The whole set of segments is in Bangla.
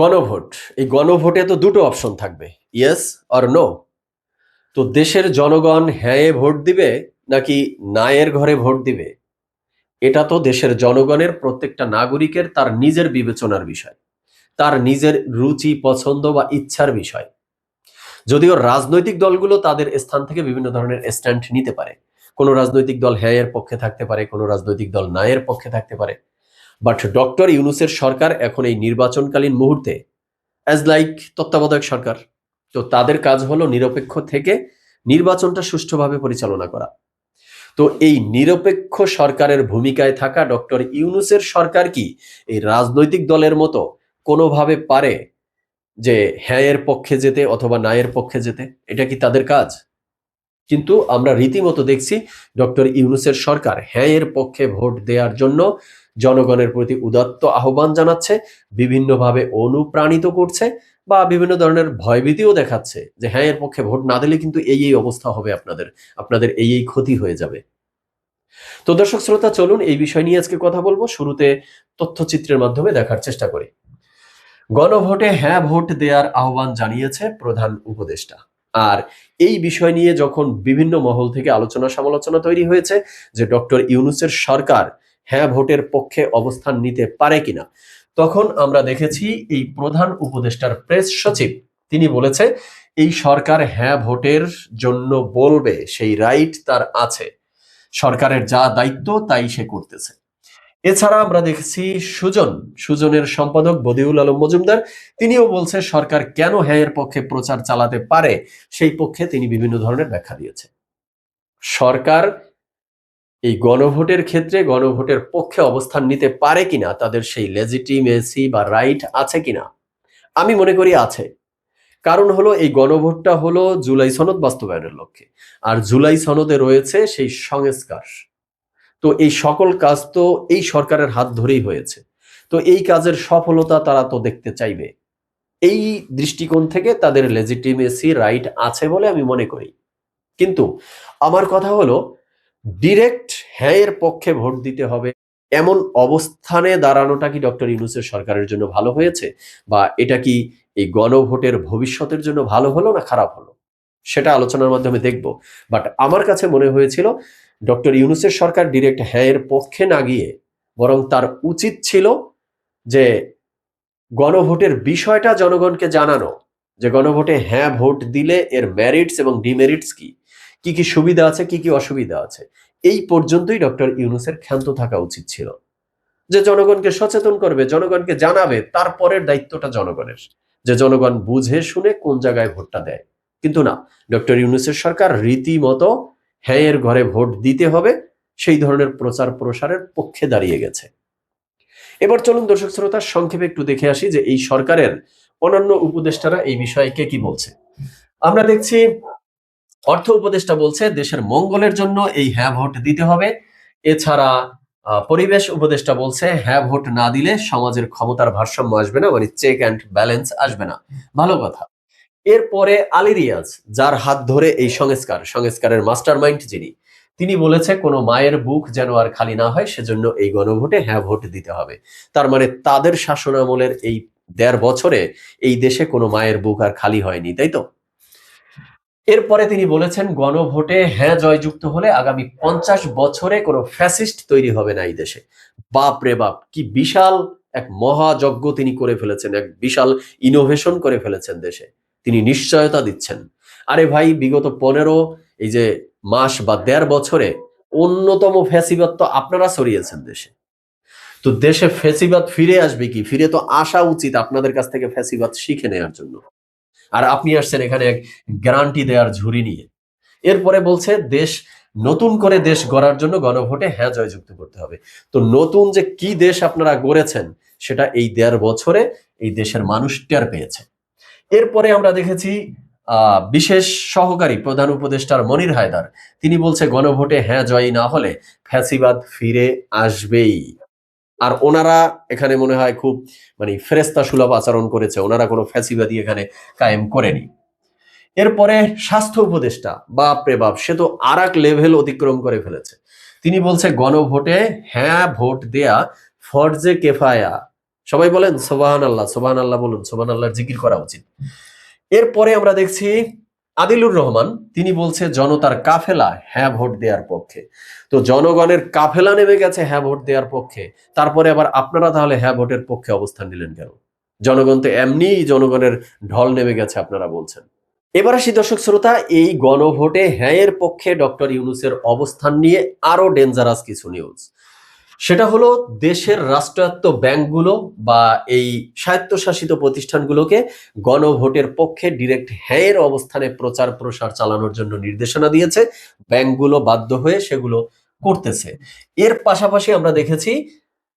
গণভোট। এই গণভোটে তো দুটো অপশন থাকবে ইয়েস অর নো তো দেশের জনগণ হ্যাঁ ভোট দিবে নাকি নায়ের ঘরে ভোট দিবে? এটা তো দেশের জনগণের, প্রত্যেকটা নাগরিকের তার নিজের বিবেচনার বিষয়, তার নিজের রুচি, পছন্দ বা ইচ্ছার বিষয়। যদিও রাজনৈতিক দলগুলো তাদের স্থান থেকে বিভিন্ন ধরনের স্ট্যান্ড নিতে পারে। কোনো রাজনৈতিক দল হ্যাঁ এর পক্ষে থাকতে পারে, কোনো রাজনৈতিক দল না এর পক্ষে থাকতে পারে। বাট ডক্টর ইউনুসের সরকার এখন এই নির্বাচনকালীন মুহূর্তে অ্যাজ লাইক তত্ত্বাবধায়ক সরকার, তো তাদের কাজ হলো নিরপেক্ষ থেকে নির্বাচনটা সুষ্ঠুভাবে পরিচালনা করা। তো এই নিরপেক্ষ সরকারের ভূমিকায় থাকা ডক্টর ইউনুসের সরকার কি এই রাজনৈতিক দলের মতো কোনোভাবে পারে যে হ্যাঁ এর পক্ষে যেতে অথবা না এর পক্ষে যেতে? এটা কি তাদের কাজ? কিন্তু আমরা রীতিমতো দেখছি ডক্টর ইউনুসের সরকার হ্যাঁ এর পক্ষে ভোট দেওয়ার জন্য জনগণের প্রতি উদাত্ত আহ্বান জানাচ্ছে, বিভিন্নভাবে অনুপ্রাণিত করছে বা বিভিন্ন ধরনের ভয়ভীতিও দেখাচ্ছে যে হ্যাঁ এর পক্ষে ভোট না দিলে কিন্তু এই এই অবস্থা হবে আপনাদের আপনাদের এই এই ক্ষতি হয়ে যাবে। তো দর্শক শ্রোতা, চলুন এই বিষয় নিয়ে আজকে কথা বলব। শুরুতে তথ্যচিত্রের মাধ্যমে দেখার চেষ্টা করি। গণভোটে হ্যাঁ ভোট দেওয়ার আহ্বান জানিয়েছে প্রধান উপদেষ্টা। আর এই বিষয় নিয়ে যখন বিভিন্ন মহল থেকে আলোচনা সমালোচনা তৈরি হয়েছে যে ডক্টর ইউনুসের সরকার হ্যাঁ ভোটের পক্ষে অবস্থান নিতে পারে কিনা? তখন আমরা দেখেছি এই প্রধান উপদেষ্টার প্রেস সচিব, তিনি বলেছে, এই সরকার হ্যাঁ ভোটের জন্য বলবে, সেই রাইট তার আছে। সরকারের যা দায়িত্ব, তাই সে করতেছে। এছাড়া আমরা দেখেছি সুজন, সুজনের সম্পাদক বদিউল আলম মজুমদার, তিনিও বলছে, সরকার কেন হ্যাঁ এর পক্ষে প্রচার চালাতে পারে? সেই পক্ষে তিনি বিভিন্ন ধরনের ব্যাখ্যা দিয়েছে। সরকার এই গণভোটের ক্ষেত্রে গণভোটের পক্ষে অবস্থান নিতে পারে কিনা, তাদের সেই লেজিটিমেসি বা রাইট আছে কিনা? আমি মনে করি আছে। কারণ হলো, এই গণভোটটা হলো জুলাই সনদ বাস্তবায়নের লক্ষ্যে। আর জুলাই সনদে রয়েছে সেই সংস্কার। তো এই সকল কাজ তো এই সরকারের হাত ধরেই হয়েছে। তো এই কাজের সফলতা তারা তো দেখতে চাইবে। এই দৃষ্টিকোণ থেকে তাদের লেজিটিমেসি রাইট আছে বলে আমি মনে করি। কিন্তু আমার কথা হলো ডিরেক্ট হ্যাঁ এর পক্ষে ভোট দিতে হবে। এমন অবস্থানে দাঁড়ানোটা কি ডক্টর ইউনুসের সরকারের জন্য ভালো হয়েছে? বা এটা কি এই গণভোটের ভবিষ্যতের জন্য ভালো হলো না খারাপ হলো? সেটা আলোচনার মাধ্যমে দেখব। বাট আমার কাছে মনে হয়েছিল, ডক্টর ইউনুসের সরকার ডিরেক্ট হ্যাঁ এর পক্ষে না গিয়ে বরং তার উচিত ছিল যে গণভোটের বিষয়টা জনগণকে জানানো, যে গণভোটে হ্যাঁ ভোট দিলে এর ম্যারিটস এবং ডিমেরিটস কি? কি কি সুবিধা আছে, কি কি অসুবিধা আছে? এই পর্যন্তই ডক্টর ইউনুসের ক্ষান্ত থাকা উচিত ছিল। যে জনগণকে সচেতন করবে, জনগণকে জানাবে, তারপরের দায়িত্বটা জনগণের। যে জনগণ বুঝে শুনে কোন জায়গায় ভোটটা দেয়। কিন্তু না, ডক্টর ইউনুসের সরকার রীতিমতো হ্যাঁ এর ঘরে ভোট দিতে হবে, সেই ধরনের প্রচার প্রসারের পক্ষে দাঁড়িয়ে গেছে। এবার চলুন দর্শক শ্রোতা, সংক্ষেপে একটু দেখে আসি যে এই সরকারের অন্যান্য উপদেষ্টারা এই বিষয়ে কে কি বলছে। আমরা দেখছি অর্থ উপদেষ্টা বলছে দেশের মঙ্গলের জন্য এই হ্যাঁ ভোট দিতে হবে। এছাড়া পরিবেশ উপদেষ্টা বলছে হ্যাঁ ভোট না দিলে সমাজের ক্ষমতার ভারসাম্য আসবে না মানে চেক অ্যান্ড ব্যালেন্স আসবে না। ভালো কথা। এরপরে আলী রিয়াজ, যার হাত ধরে এই সংস্কার, সংস্কারের মাস্টার মাইন্ড যিনি, তিনি বলেছে কোনো মায়ের বুক যেন আর খালি না হয়, সেজন্য এই গণভোটে হ্যাঁ ভোট দিতে হবে। তার মানে তাদের শাসনামলের এই দেড় বছরে এই দেশে কোনো মায়ের বুক আর খালি হয়নি, তাই তো? এরপরে তিনি বলেছেন, গণভোটে হ্যাঁ জয়যুক্ত হলে আগামী পঞ্চাশ বছরে কোনো ফ্যাসিস্ট তৈরি হবে না এই দেশে। বাপ রে বাপ, কি বিশাল এক মহাযজ্ঞ তিনি করে ফেলেছেন, এক বিশাল ইনোভেশন করে ফেলেছেন দেশে। তিনি নিশ্চয়তা দিচ্ছেন। আরে ভাই, বিগত পনেরো, এই যে মাস বা দেড় বছরে অন্যতম ফ্যাসিবাদ তো আপনারা সরিয়েছেন দেশে। তো দেশে ফ্যাসিবাদ ফিরে আসবে কি? ফিরে তো আসা উচিত আপনাদের কাছ থেকে ফ্যাসিবাদ শিখে নেওয়ার জন্য। আর আপনি আসছেন এখানে এক গ্যারান্টি দেওয়ার ঝুড়ি নিয়ে। এরপরে বলছে, দেশ, নতুন করে দেশ গড়ার জন্য গণভোটে হ্যাঁ জয়যুক্ত করতে হবে। তো নতুন যে কি দেশ আপনারা গড়েছেন, সেটা এই দেড় বছরে এই দেশের মানুষ টের পেয়েছে। এরপরে আমরা দেখেছি বিশেষ সহকারী প্রধান উপদেষ্টার মনির হায়দার। তিনি বলছে, গণভোটে হ্যাঁ জয়ী না হলে ফ্যাসিবাদ ফিরে আসবেই। আর ওনারা এখানে মনে হয় খুব মানে ফেরেস্তা সুলভ আচরণ করেছে। ওনারা কোনো ফ্যাসিবাদী এখানে কায়েম করেনি। এরপরে স্বাস্থ্য উপদেষ্টা, বাপ রে বাপ, সে তো আর লেভেল অতিক্রম করে ফেলেছে। তিনি বলছে, গণভোটে হ্যাঁ ভোট দেয়া ফরজে কেফায়া। সবাই বলেন সোবাহান আল্লাহ সোবাহান আল্লাহ বলুন সোবাহান আল্লাহর জিকির করা উচিত। এরপরে আমরা দেখছি, আদিলুর রহমান, তিনি বলছে, জনতার কাফেলা হ্যাঁ ভোট দেওয়ার পক্ষে। তো জনগণের কাফেলা নেমে গেছে হ্যাঁ ভোট দেওয়ার পক্ষে। তারপরে আবার আপনারা তাহলে হ্যাঁ ভোটের পক্ষে অবস্থান নিলেন কেন? জনগণ তো এমনিই জনগণের ঢল নেমে গেছে আপনারা বলছেন। এবার আসি দর্শক শ্রোতা, এই গণভোটে হ্যাঁ এর পক্ষে ডক্টর ইউনুসের অবস্থান নিয়ে আরও ডেঞ্জারাস কিছু নিউজ সেটা হলো দেশের রাষ্ট্রায়ত্ত ব্যাংকগুলো বা এই স্বায়ত্তশাসিত প্রতিষ্ঠানগুলোকে গণভোটের পক্ষে ডিরেক্ট হ্যাঁ অবস্থানে প্রচার প্রসার চালানোর জন্য নির্দেশনা দিয়েছে। ব্যাংকগুলো বাধ্য হয়ে সেগুলো করতেছে। এর পাশাপাশি আমরা দেখেছি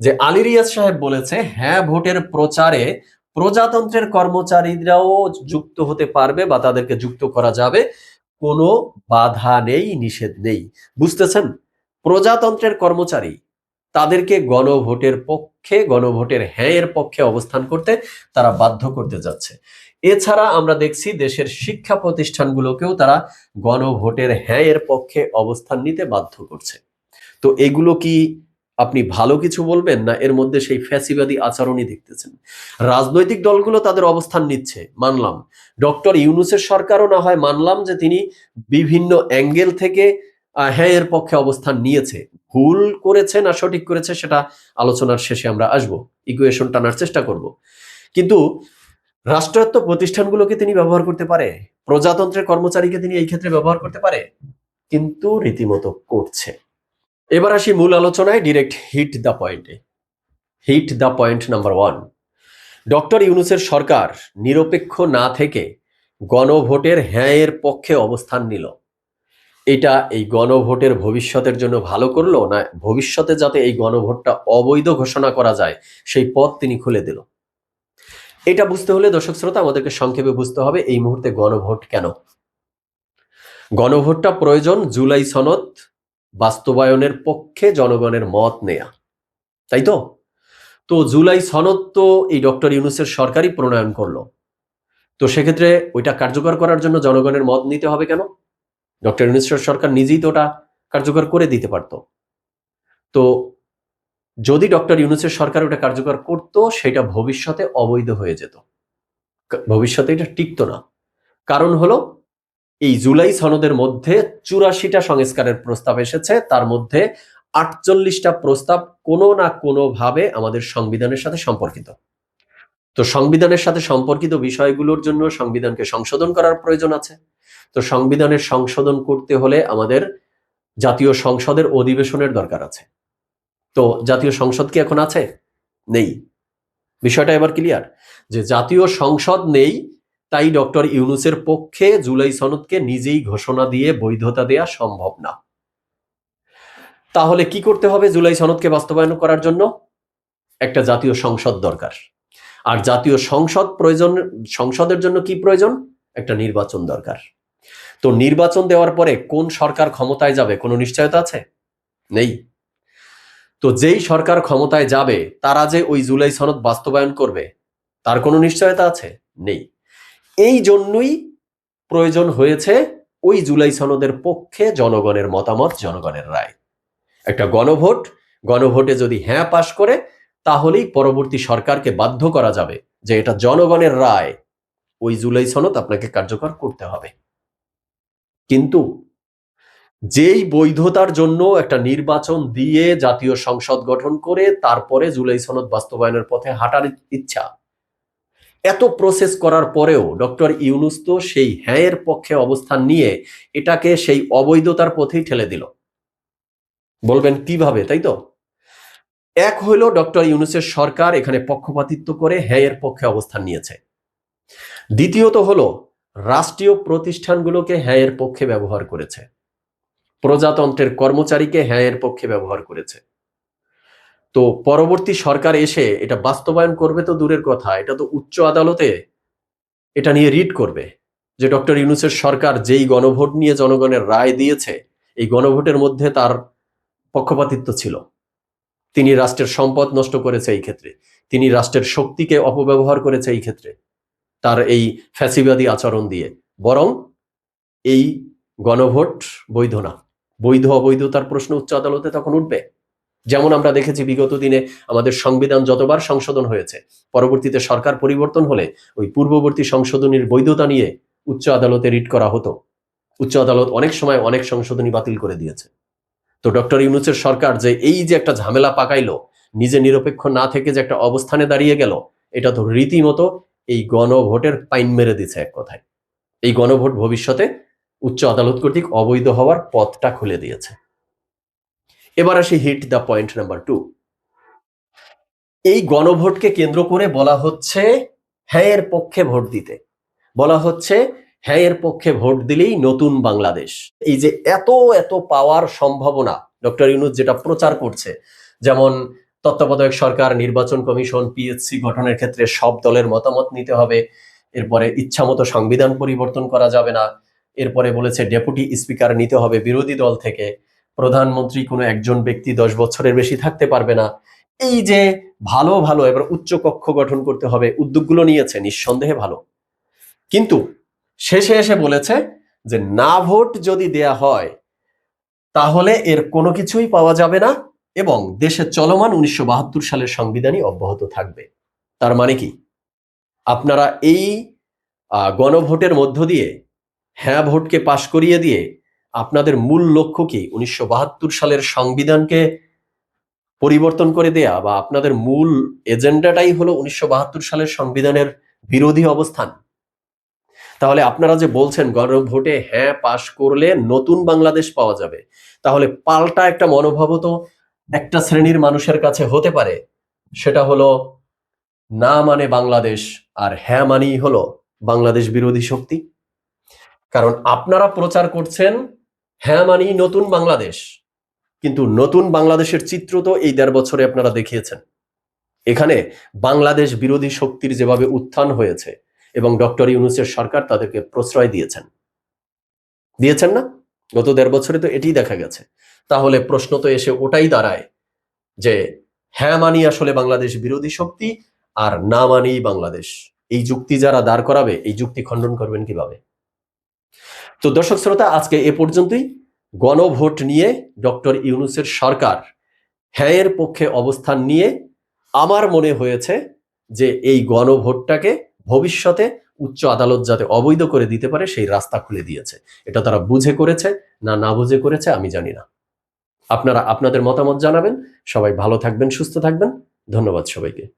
যে আলী রিয়াজ সাহেব বলেছে হ্যাঁ ভোটের প্রচারে প্রজাতন্ত্রের কর্মচারীরাও যুক্ত হতে পারবে বা তাদেরকে যুক্ত করা যাবে। কোনো বাধা নেই, নিষেধ নেই। বুঝতেছেন? প্রজাতন্ত্রের কর্মচারী, তাদেরকে গণভোটের পক্ষে গণভোটের হ্যাঁ এর পক্ষে অবস্থান করতে তারা বাধ্য করতে যাচ্ছে। এছাড়া আমরা দেখছি দেশের শিক্ষা প্রতিষ্ঠানগুলোকেও তারা গণভোটের হ্যাঁ এর পক্ষে অবস্থান নিতে বাধ্য করছে। তো এগুলো কি আপনি ভালো কিছু বলবেন না এর মধ্যে সেই ফ্যাসিবাদী আচরণই দেখতেছেন? রাজনৈতিক দলগুলো তাদের অবস্থান নিচ্ছে, মানলাম। ডক্টর ইউনুসের সরকারও না হয় মানলাম যে তিনি বিভিন্ন অ্যাঙ্গেল থেকে হ্যাঁ এর পক্ষে অবস্থান নিয়েছে। ভুল করেছে না সঠিক করেছে সেটা আলোচনার শেষে আমরা আসব। ইকুয়েশন টানার চেষ্টা করব। কিন্তু রাষ্ট্রায়ত্ত প্রতিষ্ঠানগুলোকে তিনি ব্যবহার করতে পারে? প্রজাতন্ত্রের কর্মচারীকে তিনি এই ক্ষেত্রে ব্যবহার করতে পারে? কিন্তু রীতিমতো করছে। এবার আসি মূল আলোচনায় ডিরেক্ট হিট দ্য পয়েন্টে hit the point number one doctor ইউনুসের সরকার নিরপেক্ষ না থেকে গণভোটের হ্যাঁ এর পক্ষে অবস্থান নিল। এটা এই গণভোটের ভবিষ্যতের জন্য ভালো করল না ভবিষ্যতে যাতে এই গণভোটটা অবৈধ ঘোষণা করা যায়, সেই পথ তিনি খুলে দিল। এটা বুঝতে হলে দর্শক শ্রোতা, আমাদেরকে সংক্ষেপে বুঝতে হবে এই মুহূর্তে গণভোট কেন? গণভোটটা প্রয়োজন জুলাই সনদ, বাস্তবায়নের পক্ষে জনগণের মত নেয়া। তাই তো? তো জুলাই সনদ তো এই ডক্টর ইউনুসের সরকারই প্রণয়ন করল। তো সেক্ষেত্রে ওইটা কার্যকর করার জন্য জনগণের মত নিতে হবে কেন? ডক্টর ইউনুসের সরকার নিজেই তো ওটা কার্যকর করে দিতে পারত। তো যদি ডক্টর ইউনুসের সরকার ওটা কার্যকর করত, সেটা ভবিষ্যতে অবৈধ হয়ে যেত। ভবিষ্যতে এটা টিকতো না। কারণ হলো, এই জুলাই সনদের মধ্যে চুরাশিটা সংস্কারের প্রস্তাব এসেছে, তার মধ্যে আটচল্লিশটা প্রস্তাব কোনো না কোনো ভাবে আমাদের সংবিধানের সাথে সম্পর্কিত। তো সংবিধানের সাথে সম্পর্কিত বিষয়গুলোর জন্য সংবিধানকে সংশোধন করার প্রয়োজন আছে। তো সংবিধানের সংশোধন করতে হলে আমাদের জাতীয় সংসদের অধিবেশনের দরকার আছে। তো জাতীয় সংসদ কি এখন আছে? নেই। বিষয়টা এবার ক্লিয়ার যে জাতীয় সংসদ নেই, তাই ডক্টর ইউনুসের পক্ষে জুলাই সনদকে নিজেই ঘোষণা দিয়ে বৈধতা দেয়া সম্ভব না। তাহলে কি করতে হবে জুলাই সনদকে বাস্তবায়ন করার জন্য? একটা জাতীয় সংসদ দরকার। আর জাতীয় সংসদ প্রয়োজন, সংসদের জন্য কি প্রয়োজন? একটা নির্বাচন দরকার। তো নির্বাচন দেওয়ার পরে কোন সরকার ক্ষমতায় যাবে, কোনো নিশ্চয়তা আছে? নেই। তো যেই সরকার ক্ষমতায় যাবে, তারা যে ওই জুলাই সনদ বাস্তবায়ন করবে, তার কোনো নিশ্চয়তা আছে? নেই। এই জন্যই প্রয়োজন হয়েছে ওই জুলাই সনদের পক্ষে জনগণের মতামত, জনগণের রায়। একটা গণভোট, গণভোটে যদি হ্যাঁ পাশ করে, তাহলেই পরবর্তী সরকারকে বাধ্য করা যাবে যে এটা জনগণের রায়। ওই জুলাই সনদ আপনাকে কার্যকর করতে হবে। কিন্তু যেই বৈধতার জন্য একটা নির্বাচন দিয়ে জাতীয় সংসদ গঠন করে তারপরে জুলাই সনদ বাস্তবায়নের পথে হাঁটার ইচ্ছা, এত প্রসেস করার পরেও ডক্টর ইউনুস তো সেই হ্যাঁ এর পক্ষে অবস্থান নিয়ে এটাকে সেই অবৈধতার পথেই ঠেলে দিল। বলবেন কীভাবে, তাই তো? এক হইল ডক্টর ইউনুসের সরকার এখানে পক্ষপাতিত্ব করে হ্যাঁ এর পক্ষে অবস্থান নিয়েছে। দ্বিতীয়ত হলো রাষ্ট্রীয় প্রতিষ্ঠানগুলোকে হ্যাঁ এর পক্ষে ব্যবহার করেছে। প্রজাতন্ত্রের কর্মচারীকে হ্যাঁ এর পক্ষে ব্যবহার করেছে। তো পরবর্তী সরকার এসে এটা বাস্তবায়ন করবে তো দূরের কথা, এটা তো উচ্চ আদালতে এটা নিয়ে রিড করবে যে ডক্টর ইউনুসের সরকার যেই গণভোট নিয়ে জনগণের রায় দিয়েছে, এই গণভোটের মধ্যে তার পক্ষপাতিত্ব ছিল। তিনি রাষ্ট্রের সম্পদ নষ্ট করেছে এই ক্ষেত্রে, তিনি রাষ্ট্রের শক্তিকে অপব্যবহার করেছে এই ক্ষেত্রে। তার এই ফ্যাসিবাদী আচরণ দিয়ে। বরং এই গণভোট বৈধ না। বৈধ অবৈধতার প্রশ্ন উচ্চ আদালতে তখন উঠবে। যেমন আমরা দেখেছি বিগত দিনে আমাদের সংবিধান যতবার সংশোধন হয়েছে, পরবর্তীতে সরকার পরিবর্তন হলে ওই পূর্ববর্তী সংশোধনীর বৈধতা নিয়ে উচ্চ আদালতে রিট করা হতো। উচ্চ আদালত অনেক সময় অনেক সংশোধনী বাতিল করে দিয়েছে। তো ডক্টর ইউনুসের সরকার যে এই যে একটা ঝামেলা পাকাইলো, নিজে নিরপেক্ষ না থেকে যে একটা অবস্থানে দাঁড়িয়ে গেল, এটা তো রীতিমতো এই গণভোটের পাইন মেরে দিছে এক কথায়। এই গণভোট ভবিষ্যতে উচ্চ আদালত কর্তৃক অবৈধ হওয়ার পথটা খুলে দিয়েছে। এবার আসি hit the point number two এই গণভোটকে কেন্দ্র করে বলা হচ্ছে হ্যাঁ এর পক্ষে ভোট দিতে। বলা হচ্ছে হ্যাঁ এর পক্ষে ভোট দিলেই নতুন বাংলাদেশ। এই যে এত এত পাওয়ার সম্ভাবনা, ডক্টর ইউনুস যেটা প্রচার করছে, যেমন তত্ত্বাবধায়ক সরকার, নির্বাচন কমিশন, পিএসসি গঠনের ক্ষেত্রে সব দলের মতামত নিতে হবে। এরপরে ইচ্ছামতো সংবিধান পরিবর্তন করা যাবে না। এরপরে বলেছে ডেপুটি স্পিকার নিতে হবে বিরোধী দল থেকে। প্রধানমন্ত্রী কোনো একজন ব্যক্তি দশ বছরের বেশি থাকতে পারবে না। এই যে ভালো ভালো, এবার উচ্চ কক্ষ গঠন করতে হবে, উদ্যোগগুলো নিয়েছে, নিঃসন্দেহে ভালো। কিন্তু শেষে এসে বলেছে যে না ভোট যদি দেয়া হয়, তাহলে এর কোনো কিছুই পাওয়া যাবে না। এবং দেশে চলমান উনিশশো বাহাত্তর সালের সংবিধানই অব্যাহত থাকবে। তার মানে কি? আপনারা এই গণভোটের মধ্য দিয়ে হ্যাঁ ভোটকে পাশ করিয়ে দিয়ে আপনাদের মূল লক্ষ্য কি উনিশশো বাহাত্তর সালের সংবিধানকে পরিবর্তন করে দেয়া বা আপনাদের মূল এজেন্ডাটাই হলো উনিশশো বাহাত্তর সালের সংবিধানের বিরোধী অবস্থান? তাহলে আপনারা যে বলছেন গণভোটে হ্যাঁ পাশ করলে নতুন বাংলাদেশ পাওয়া যাবে, তাহলে পাল্টা একটা মনোভাব তো একটা শ্রেণির মানুষের কাছে হতে পারে, সেটা হলো না মানে বাংলাদেশ আর হ্যাঁ মানেই হলো বাংলাদেশ বিরোধী শক্তি। কারণ আপনারা প্রচার করছেন হ্যাঁ মানেই নতুন বাংলাদেশ, কিন্তু নতুন বাংলাদেশের চিত্র তো এই দেড় বছরে আপনারা দেখিয়েছেন। এখানে বাংলাদেশ বিরোধী শক্তির যেভাবে উত্থান হয়েছে এবং ডক্টর ইউনুসের সরকার তাদেরকে প্রশ্রয় দিয়েছেন। দিয়েছেন না? গত দেড় বছরে তো এটাই দেখা গেছে। তাহলে প্রশ্ন তো এসে ওটাই দাঁড়ায় যে হ্যাঁ মানি আসলে বাংলাদেশ বিরোধী শক্তি আর না মানি বাংলাদেশ। এই যুক্তি যারা দাঁড় করাবে, এই যুক্তি খণ্ডন করবেন কীভাবে? তো দর্শক শ্রোতা, আজকে এ পর্যন্তই। গণভোট নিয়ে ডক্টর ইউনুসের সরকার হ্যাঁ এর পক্ষে অবস্থান নিয়ে আমার মনে হয়েছে যে এই গণভোটটাকে ভবিষ্যতে উচ্চ আদালত যাতে অবৈধ করে দিতে পারে, সেই রাস্তা খুলে দিয়েছে। এটা তারা বুঝে করেছে না না বুঝে করেছে, আমি জানি না। আপনারা আপনাদের মতামত জানাবেন। সবাই ভালো থাকবেন, সুস্থ থাকবেন। ধন্যবাদ সবাইকে।